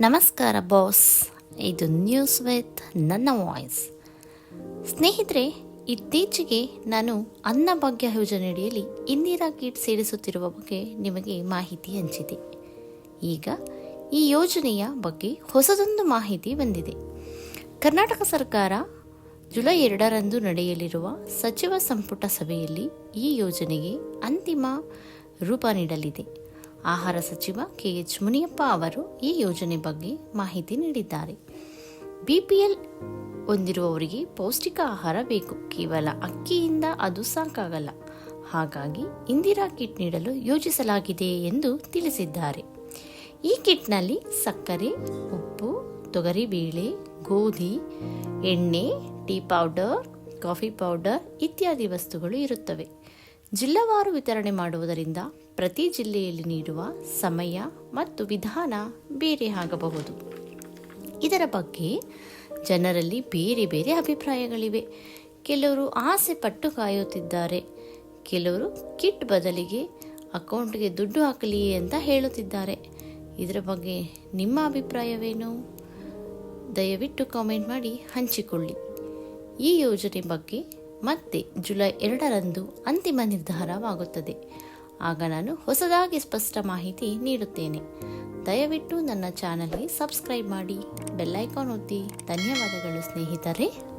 ನಮಸ್ಕಾರ ಬಾಸ್. ಇದು news with ನನ್ನ ವಾಯ್ಸ್ ಸ್ನೇಹಿತರೆ, ಇತ್ತೀಚೆಗೆ ನಾನು ಅನ್ನಭಾಗ್ಯ ಯೋಜನೆಯಡಿಯಲ್ಲಿ ಇಂದಿರಾ ಕಿಟ್ ಸೇರಿಸುತ್ತಿರುವ ಬಗ್ಗೆ ನಿಮಗೆ ಮಾಹಿತಿ ಹಂಚಿದೆ. ಈಗ ಈ ಯೋಜನೆಯ ಬಗ್ಗೆ ಹೊಸದೊಂದು ಮಾಹಿತಿ ಬಂದಿದೆ. ಕರ್ನಾಟಕ ಸರ್ಕಾರ ಜುಲೈ ಎರಡರಂದು ನಡೆಯಲಿರುವ ಸಚಿವ ಸಂಪುಟ ಸಭೆಯಲ್ಲಿ ಈ ಯೋಜನೆಗೆ ಅಂತಿಮ ರೂಪ ನೀಡಲಿದೆ. ಆಹಾರ ಸಚಿವ ಕೆಎಚ್ ಮುನಿಯಪ್ಪ ಅವರು ಈ ಯೋಜನೆ ಬಗ್ಗೆ ಮಾಹಿತಿ ನೀಡಿದ್ದಾರೆ. ಬಿಪಿಎಲ್ ಹೊಂದಿರುವವರಿಗೆ ಪೌಷ್ಟಿಕ ಆಹಾರ ಬೇಕು. ಕೇವಲ ಅಕ್ಕಿಯಿಂದ ಅದು ಸಾಕಾಗಲ್ಲ. ಹಾಗಾಗಿ ಇಂದಿರಾ ಕಿಟ್ ನೀಡಲು ಯೋಜಿಸಲಾಗಿದೆ ಎಂದು ತಿಳಿಸಿದ್ದಾರೆ. ಈ ಕಿಟ್ನಲ್ಲಿ ಸಕ್ಕರೆ, ಉಪ್ಪು ತೊಗರಿಬೇಳೆ ಗೋಧಿ, ಎಣ್ಣೆ, ಟೀ ಪೌಡರ್, ಕಾಫಿ ಪೌಡರ್ ಇತ್ಯಾದಿ ವಸ್ತುಗಳು ಇರುತ್ತವೆ. ಜಿಲ್ಲಾವಾರು ವಿತರಣೆ ಮಾಡುವುದರಿಂದ ಪ್ರತಿ ಜಿಲ್ಲೆಯಲ್ಲಿ ನೀಡುವ ಸಮಯ ಮತ್ತು ವಿಧಾನ ಬೇರೆ ಆಗಬಹುದು. ಇದರ ಬಗ್ಗೆ ಜನರಲ್ಲಿ ಬೇರೆ ಬೇರೆ ಅಭಿಪ್ರಾಯಗಳಿವೆ. ಕೆಲವರು ಆಸೆ ಪಟ್ಟು ಕಾಯುತ್ತಿದ್ದಾರೆ. ಕೆಲವರು ಕಿಟ್ ಬದಲಿಗೆ ಅಕೌಂಟ್ಗೆ ದುಡ್ಡು ಹಾಕಲಿ ಅಂತ ಹೇಳುತ್ತಿದ್ದಾರೆ. ಇದರ ಬಗ್ಗೆ ನಿಮ್ಮ ಅಭಿಪ್ರಾಯವೇನು? ದಯವಿಟ್ಟು ಕಾಮೆಂಟ್ ಮಾಡಿ ಹಂಚಿಕೊಳ್ಳಿ. ಈ ಯೋಜನೆ ಬಗ್ಗೆ ಮತ್ತೆ ಜುಲೈ ಎರಡರಂದು ಅಂತಿಮ ನಿರ್ಧಾರವಾಗುತ್ತದೆ. ಆಗ ನಾನು ಹೊಸದಾಗಿ ಸ್ಪಷ್ಟ ಮಾಹಿತಿ ನೀಡುತ್ತೇನೆ. ದಯವಿಟ್ಟು ನನ್ನ ಚಾನಲ್ಗೆ ಸಬ್ಸ್ಕ್ರೈಬ್ ಮಾಡಿ ಬೆಲ್ಲೈಕಾನ್ ಒತ್ತಿ. ಧನ್ಯವಾದಗಳು ಸ್ನೇಹಿತರೆ.